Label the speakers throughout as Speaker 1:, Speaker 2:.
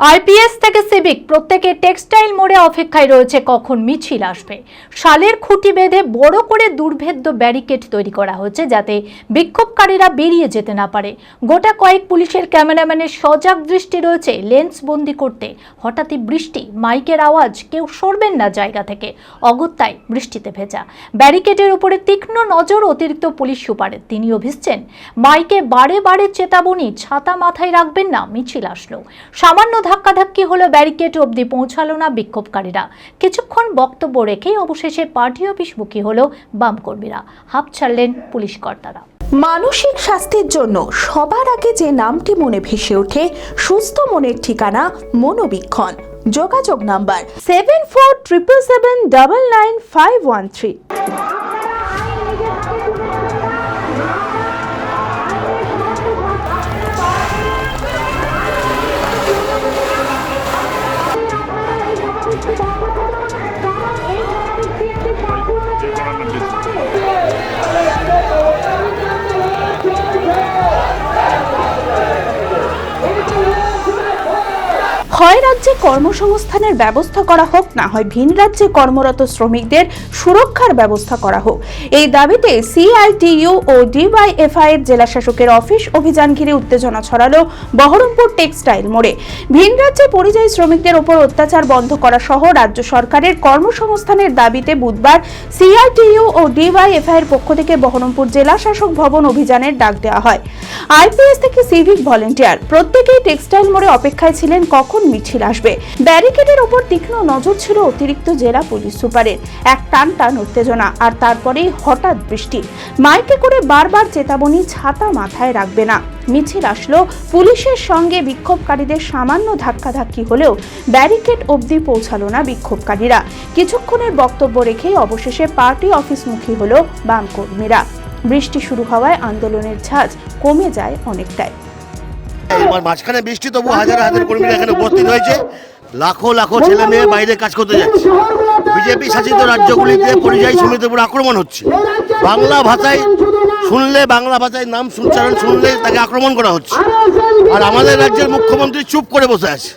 Speaker 1: IPS থেকে civic, প্রত্যেকে textile মোড়ে অপেক্ষায় রয়েছে, কখন মিছিল আসবে? শালের খুঁটি বেঁধে বড় করে দুর্ভেদ্য ব্যারিকেড তৈরি করা হচ্ছে যাতে বিক্ষোভকারীরা বেরিয়ে যেতে না পারে। গোটা কয়েক পুলিশের ক্যামেরাম্যানের সজাগ দৃষ্টি রয়েছে লেন্স বন্দি করতে। হঠাৎই বৃষ্টি, মাইকের আওয়াজ, কেউ সরবেন না জায়গা থেকে। অগত্যায় বৃষ্টিতে ভেজা। ব্যারিকেডের উপরে তীক্ষ্ণ নজর অতিরিক্ত পুলিশ সুপারের। তিনিও ভিজছেন। মাইকে বারে বারে চেতাবনী ছাতা মাথায় রাখবেন না, মিছিল আসলো। সামান্য ধাক্কাধাক্কি হলো ব্যারিকেড অবধি পৌঁছালো না বিক্ষোভকারীরা। কিছুক্ষণ বক্তব্য রেখেই অবশেষে পার্টি অফিসমুখী হলো বাম কর্মীরা হাঁপ ছাড়লেন পুলিশ কর্তারা।
Speaker 2: মানসিক স্বাস্থ্যের জন্য সবার আগে যে নামটি মনে ভেসে ওঠে, সুস্থ মনের ঠিকানা মনোবীক্ষণ। যোগাযোগ number seven four triple seven double nine five one three. হয় রাজ্যে কর্মসংস্থানের ব্যবস্থা করা হোক, না হয় ভিন রাজ্যে কর্মরত শ্রমিকদের সুরক্ষার ব্যবস্থা করা হোক। এই দাবিতে সিআইটিইউ ও ডিওয়াইএফআই এর জেলা শাসকের অফিস অভিযান ঘিরে উত্তেজনা ছড়ালো বহরমপুর টেক্সটাইল মোড়ে। ভিন রাজ্যে পরিযায়ী শ্রমিকদের ওপর অত্যাচার বন্ধ করা সহ রাজ্য সরকারের কর্মসংস্থানের দাবিতে বুধবার সিআইটিইউ ও ডিওয়াইএফআই এর পক্ষ থেকে বহরমপুর জেলা শাসক ভবন অভিযানের ডাক দেওয়া হয়। আইপিএস থেকে সিভিক ভলেন্টিয়ার প্রত্যেকেই টেক্সটাইল মোড়ে অপেক্ষায় ছিলেন কখন মিছিল আসবে। ব্যারিকেডের ওপর তীক্ষ্ণ নজর ছিল অতিরিক্ত জেলা পুলিশ সুপারের। এক টান টান উত্তেজনা আর তারপরেই হঠাৎ বৃষ্টি। মাইকে করে বারবার চেতাবনী ছাতা মাথায় রাখবে না। মিছিল আসলো পুলিশের সঙ্গে বিক্ষোভকারীদের সামান্য ধাক্কাধাক্কি হলেও ব্যারিকেড অবধি পৌঁছালো না বিক্ষোভকারীরা। কিছুক্ষণের বক্তব্য রেখেই অবশেষে পার্টি অফিসমুখী হলো বাম কর্মীরা। বৃষ্টি শুরু হওয়ায় আন্দোলনের ঝাঁজ কমে যায় অনেকটাই।
Speaker 3: এবার মাঝখানে বৃষ্টি তবু হাজার হাজার কর্মীরা এখানে উপস্থিত হয়েছে। লাখো লাখো ছেলে মেয়ে বাইরে কাজ করতে যাচ্ছে। বিজেপি শাসিত রাজ্যগুলিতে পরিযায়ী শ্রমিকদের উপর আক্রমণ হচ্ছে। বাংলা ভাষায় শুনলে বাংলা ভাষায় নাম উচ্চারণ শুনলে তাকে আক্রমণ করা হচ্ছে। আর আমাদের রাজ্যের মুখ্যমন্ত্রী চুপ করে বসে আছে।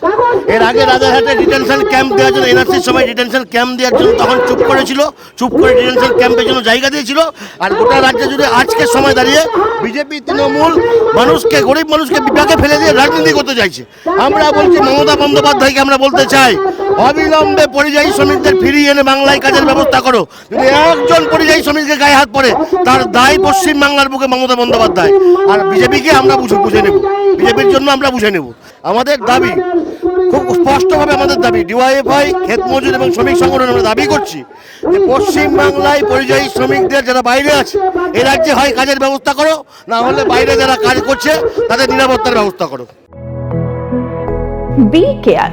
Speaker 3: এর আগে রাজারহাটে ডিটেনশন ক্যাম্প দেওয়ার জন্য, এনআরসির সময় ডিটেনশন ক্যাম্প দেওয়ার জন্য তখন চুপ করেছিল, চুপ করে ডিটেনশন ক্যাম্পের জন্য জায়গা দিয়েছিল। আর গোটা রাজ্যে যদি আজকের সময় দাঁড়িয়ে বিজেপি, তৃণমূল মানুষকে, গরিব মানুষকে বিপাকে ফেলে দিয়ে রাজনীতি করতে চাইছে, আমরা বলছি মমতা বন্দ্যোপাধ্যায়কে আমরা বলতে চাই, অবিলম্বে পরিযায়ী শ্রমিকদের ফিরিয়ে এনে বাংলায় কাজের ব্যবস্থা করো। যদি একজন পরিযায়ী শ্রমিকের গায়ে হাত পড়ে, তার দায় পশ্চিম বাংলার বুকে মমতা বন্দ্যোপাধ্যায়। আর বিজেপিকে আমরা বুঝে বুঝে নেব। বিজেপির জন্য আমরা বুঝে নেব। আমাদের দাবি, খুব স্পষ্টভাবে আমাদের দাবি, ডিওয়াইএফআই, ক্ষেত মজুর এবং শ্রমিক সংগঠন আমরা দাবি করছি যে পশ্চিম বাংলায় পরিযায়ী শ্রমিকদের যারা বাইরে আছে, এ রাজ্যে হয় কাজের ব্যবস্থা করো, না হলে বাইরে যারা কাজ করছে, তাদের নিরাপত্তার ব্যবস্থা করো।
Speaker 2: Be care